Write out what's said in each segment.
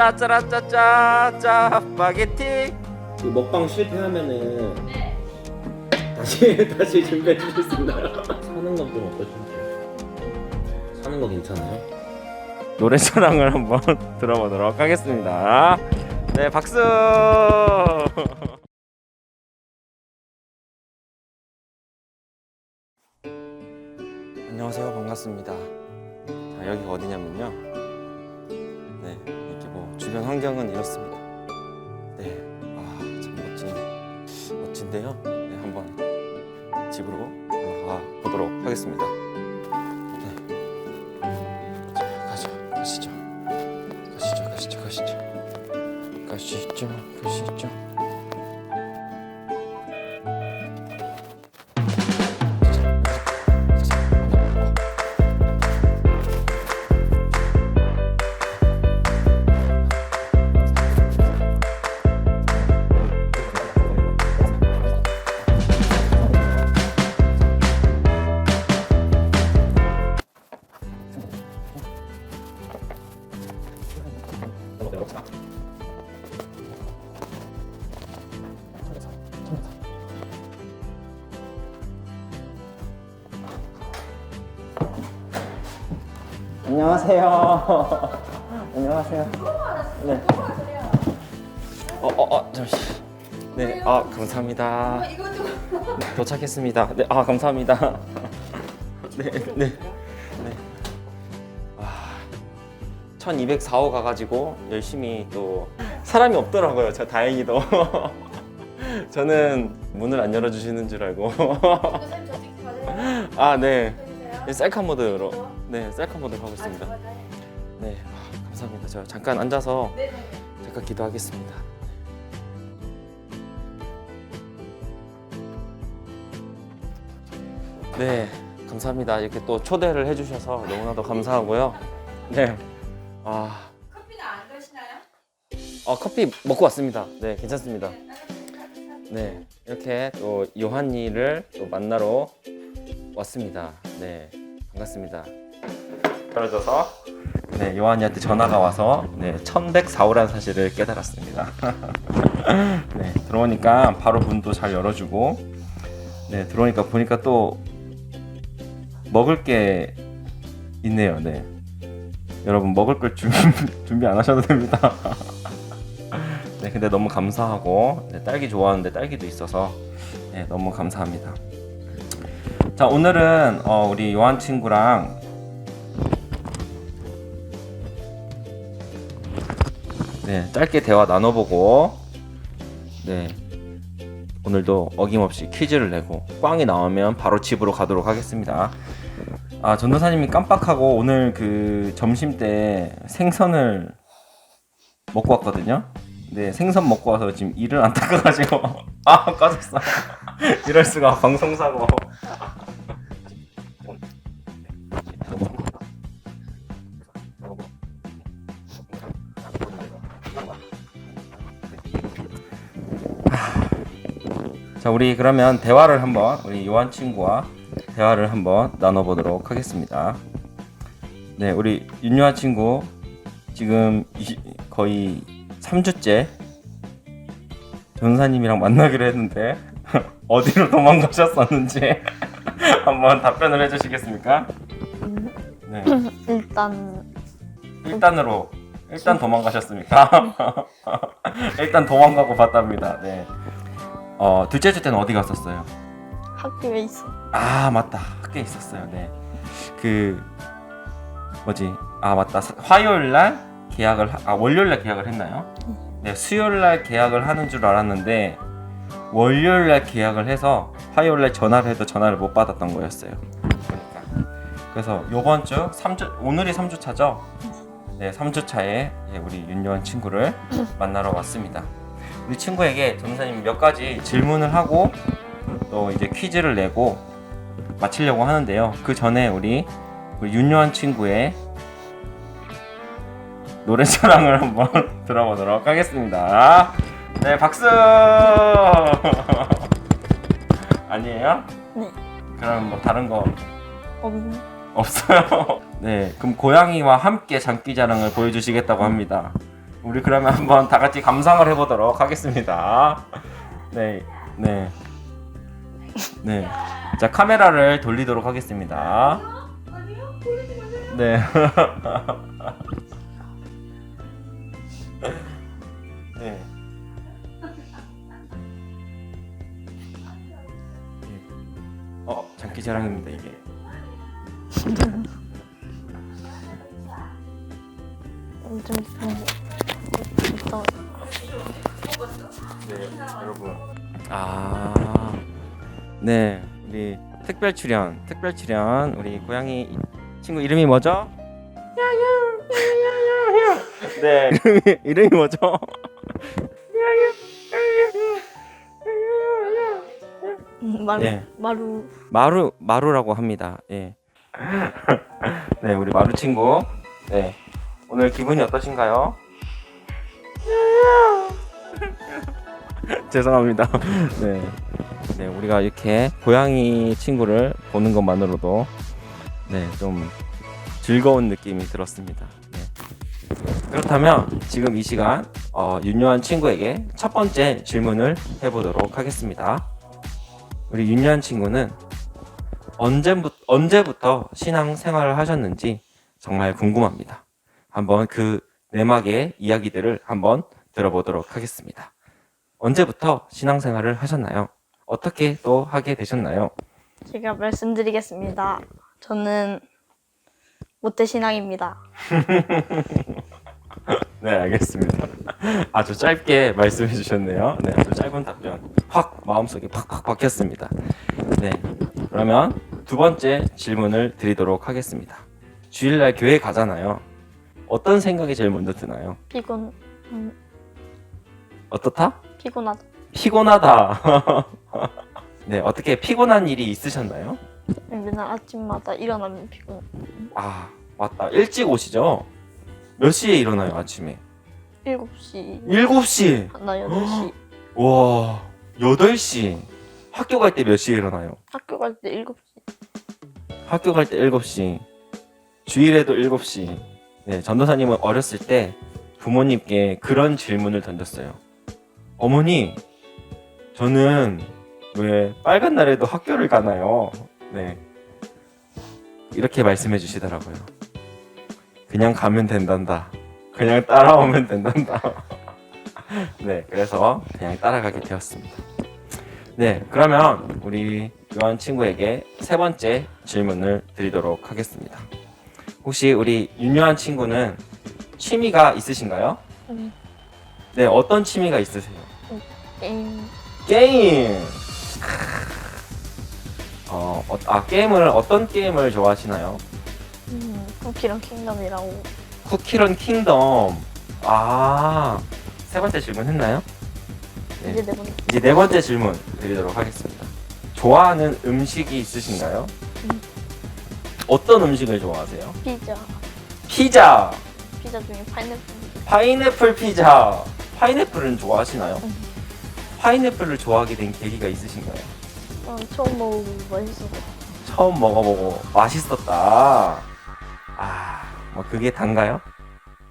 짜짜라짜짜 짜 파게티 그 먹방 실패하면은 다시 다시 준비해 주실 수 있나요? 사는 건 좀 어떠신지? 사는 거 괜찮아요? 노래자랑을 한번 들어보도록 하겠습니다. 네, 박수. 안녕하세요, 반갑습니다. 자, 여기가 어디냐면요. 네, 주변 환경은 이렇습니다. 네, 아, 참 멋진, 멋진데요. 네, 한번 집으로 올라가 보도록 하겠습니다. 안녕하세요. 안녕하세요. 네. 어, 어, 어, 잠시. 네, 아, 감사합니다. 네, 도착했습니다. 네, 아, 감사합니다. 네, 네. 네. 아, 1204호 가가지고 열심히 또 사람이 없더라고요. 저 다행히도. 저는 문을 안 열어주시는 줄 알고. 아, 네. 네, 셀카 모드로. 네, 셀카 모드로 하고 있습니다. 네, 아, 감사합니다. 저 잠깐 앉아서 잠깐 기도하겠습니다. 네, 감사합니다. 이렇게 또 초대를 해주셔서 너무나도 감사하고요. 네, 아, 커피는 안 드시나요? 어, 커피 먹고 왔습니다. 네, 괜찮습니다. 네, 이렇게 또 요한이를 또 만나러 왔습니다. 네, 반갑습니다. 떨어져서 네, 요한이한테 전화가 와서 네, 1104호라는 사실을 깨달았습니다. 네, 들어오니까 바로 문도 잘 열어주고 네, 들어오니까 보니까 또 먹을 게 있네요. 네. 여러분 먹을 걸 준비, 준비 안 하셔도 됩니다. 네, 근데 너무 감사하고 네, 딸기 좋아하는데 딸기도 있어서 네, 너무 감사합니다. 자, 오늘은 어, 우리 요한 친구랑 네, 짧게 대화 나눠보고 네, 오늘도 어김없이 퀴즈를 내고 꽝이 나오면 바로 집으로 가도록 하겠습니다. 아, 전도사님이 깜빡하고 오늘 그 점심 때 생선을 먹고 왔거든요. 네, 생선 먹고 와서 지금 이를 안 닦아가지고 아 꺼졌어. 이럴 수가 방송 사고. 자, 우리 그러면 대화를 한번 우리 요한 친구와 대화를 한번 나눠보도록 하겠습니다. 네, 우리 윤요한 친구 지금 이- 거의 3주째 전사님이랑 만나기로 했는데 어디로 도망가셨었는지 한번 답변을 해주시겠습니까? 네, 일단 일단으로 일단 도망가셨습니까? 일단 도망가고 봤답니다. 네. 어 둘째 주 때는 어디 갔었어요? 학교에 있어. 아 맞다 학교에 있었어요. 네. 그 뭐지? 아 맞다 사- 화요일 날 계약을 하- 아 월요일 날 계약을 했나요? 네 수요일 날 계약을 하는 줄 알았는데 월요일 날 계약을 해서 화요일 날 전화를 해도 전화를 못 받았던 거였어요. 그러니까 그래서 요번 주 3주 오늘이 3주 차죠? 네 3주 차에 예, 우리 윤요한 친구를 만나러 왔습니다. 우리 친구에게 전사님 몇 가지 질문을 하고 또 이제 퀴즈를 내고 마치려고 하는데요. 그 전에 우리 우리 윤요한 친구의 노래 자랑을 한번 들어보도록 하겠습니다. 네, 박수! 아니에요? 네. 그럼 뭐 다른 거 없는 없어요? 네, 그럼 고양이와 함께 장기 자랑을 보여주시겠다고 합니다. 우리 그러면 한번 다 같이 감상을 해보도록 하겠습니다. 네, 네, 네. 자 카메라를 돌리도록 하겠습니다. 네. 네. 어 장기 자랑입니다 이게. 좀 좀. 네, 여러분. 아, 네, 우리 특별 출연, 특별 출연, 우리 고양이 이- 친구 이름이 뭐죠? 네, 이름이, 이름이 뭐죠? 음, 마루 네. 마루 마루 마루라고 합니다. 예. 네, 우리 마루 친구. 네, 오늘 기분이 어떠신가요? 죄송합니다. 네, 네, 우리가 이렇게 고양이 친구를 보는 것만으로도 네, 좀 즐거운 느낌이 들었습니다. 네. 그렇다면 지금 이 시간 어, 윤요한 친구에게 첫 번째 질문을 해보도록 하겠습니다. 우리 윤요한 친구는 언제부터, 언제부터 신앙 생활을 하셨는지 정말 궁금합니다. 한번 그 내막의 이야기들을 한번 들어보도록 하겠습니다. 언제부터 신앙 생활을 하셨나요? 어떻게 또 하게 되셨나요? 제가 말씀드리겠습니다. 저는 모태 신앙입니다. 네, 알겠습니다. 아주 짧게 말씀해 주셨네요. 네, 아주 짧은 답변. 확 마음속에 팍팍 박혔습니다. 네. 그러면 두 번째 질문을 드리도록 하겠습니다. 주일날 교회 가잖아요. 어떤 생각이 제일 먼저 드나요? 피곤 음, 어떻다? 피곤하다. 피곤하다. 네, 어떻게 피곤한 일이 있으셨나요? 맨날 아침마다 일어나면 피곤. 아, 맞다. 일찍 오시죠? 몇 시에 일어나요, 아침에? 7시, 7시. 나 8시. 와, 8시. 학교 갈 때 몇 시에 일어나요? 학교 갈 때 7시. 학교 갈 때 7시. 주일에도 7시. 네, 전도사님은 어렸을 때 부모님께 그런 질문을 던졌어요. 어머니, 저는 왜 빨간 날에도 학교를 가나요? 네. 이렇게 말씀해 주시더라고요. 그냥 가면 된단다. 그냥 따라오면 된단다. 네, 그래서 그냥 따라가게 되었습니다. 네, 그러면 우리 요한 친구에게 세 번째 질문을 드리도록 하겠습니다. 혹시 우리 윤요한 친구는 취미가 있으신가요? 음, 네, 어떤 취미가 있으세요? 게임 게임. 어, 어, 아 게임을 어떤 게임을 좋아하시나요? 음, 쿠키런 킹덤이라고. 쿠키런 킹덤. 아, 세 번째 질문 했나요? 네. 이제 네 번째. 이제 네 번째 질문 드리도록 하겠습니다. 좋아하는 음식이 있으신가요? 음. 어떤 음식을 좋아하세요? 피자. 피자, 피자 중에 파인애플. 파인애플 피자. 파인애플은 좋아하시나요? 음. 파인애플을 좋아하게 된 계기가 있으신가요? 어, 처음 먹어보고 맛있어서. 처음 먹어보고 맛있었다. 아, 뭐 그게 단가요?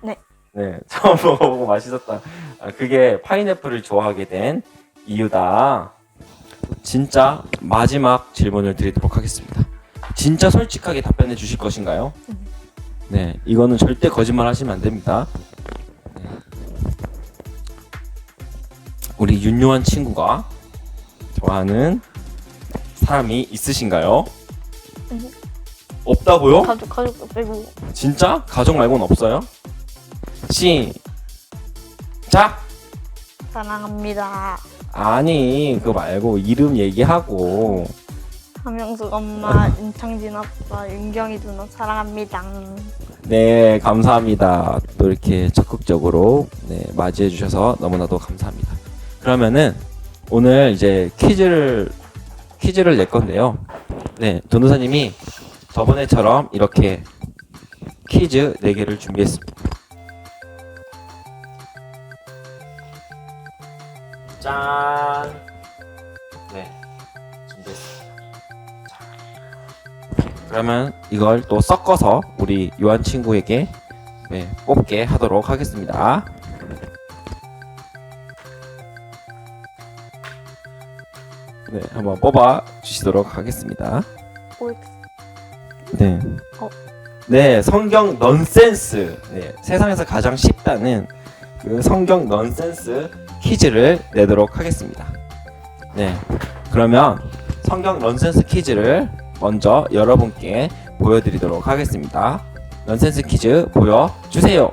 네. 네, 처음 먹어보고 맛있었다. 아, 그게 파인애플을 좋아하게 된 이유다. 진짜 마지막 질문을 드리도록 하겠습니다. 진짜 솔직하게 답변해 주실 것인가요? 음. 네, 이거는 절대 거짓말 하시면 안 됩니다. 우리 윤요한 친구가 좋아하는 사람이 있으신가요? 음. 없다고요? 가족 가족도 빼고 진짜? 가족 말고는 없어요? 시작! 사랑합니다. 아니 그거 말고 이름 얘기하고 함영숙 엄마, 윤창진 아빠, 윤경이 누나 사랑합니다. 네 감사합니다 또 이렇게 적극적으로 네, 맞이해 주셔서 너무나도 감사합니다 그러면은 오늘 이제 퀴즈를 퀴즈를 낼 건데요 네 전도사님이 저번에처럼 이렇게 퀴즈 4개를 준비했습니다 짠 네, 준비했습니다. 자, 그러면 이걸 또 섞어서 우리 요한 친구에게 네, 뽑게 하도록 하겠습니다. 네, 한번 뽑아 주시도록 하겠습니다. OX. 네. 어. 네, 성경 넌센스. 네, 세상에서 가장 쉽다는 그 성경 넌센스 퀴즈를 내도록 하겠습니다. 네. 그러면 성경 넌센스 퀴즈를 먼저 여러분께 보여드리도록 하겠습니다. 넌센스 퀴즈 보여주세요.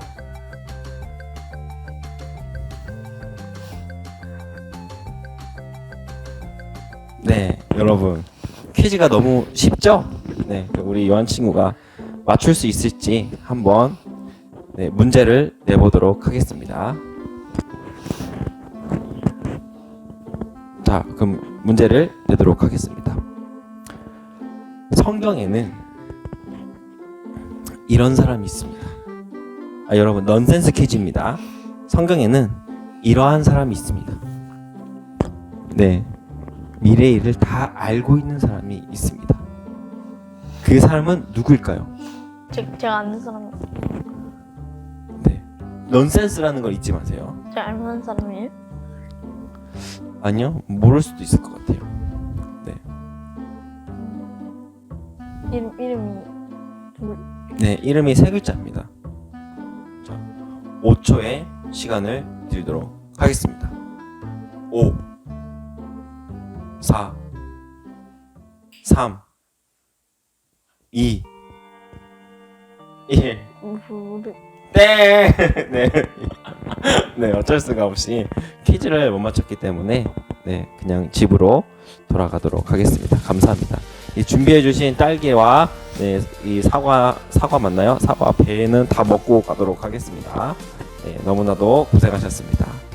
퀴즈가 너무 쉽죠? 네, 우리 요한 친구가 맞출 수 있을지 한번 네, 문제를 내보도록 하겠습니다. 자, 그럼 문제를 내도록 하겠습니다. 성경에는 이런 사람이 있습니다. 아, 여러분, 넌센스 퀴즈입니다. 성경에는 이러한 사람이 있습니다. 네. 미래의 일을 다 알고 있는 사람이 있습니다. 그 사람은 누구일까요? 제, 제가 아는 사람, 네. 넌센스라는 걸 잊지 마세요. 제가 알만한 사람이에요? 아니요, 모를 수도 있을 것 같아요. 네. 이름, 이름이 누구? 네, 이름이 세 글자입니다. 자, 5초의 시간을 드리도록 하겠습니다. 5, 4, 3, 2, 1. 모르, 네. 네. 네, 어쩔 수가 없이 퀴즈를 못 맞췄기 때문에 네, 그냥 집으로 돌아가도록 하겠습니다. 감사합니다. 이 준비해 주신 딸기와 네, 이 사과 사과 맞나요? 사과 배는 다 먹고 가도록 하겠습니다. 네, 너무나도 고생하셨습니다.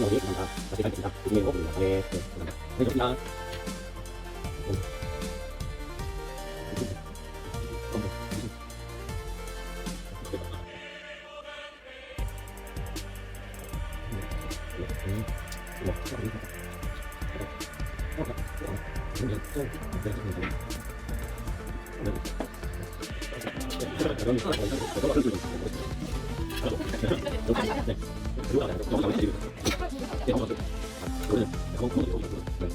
なので、なんか、私違えてきた一面を見ましね。なんか、大丈どこか。 니다. 다시 가겠습니다. 조심히 먹습니다. 네,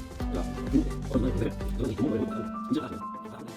네, 감사합니다. 네, 좋습니다. 네,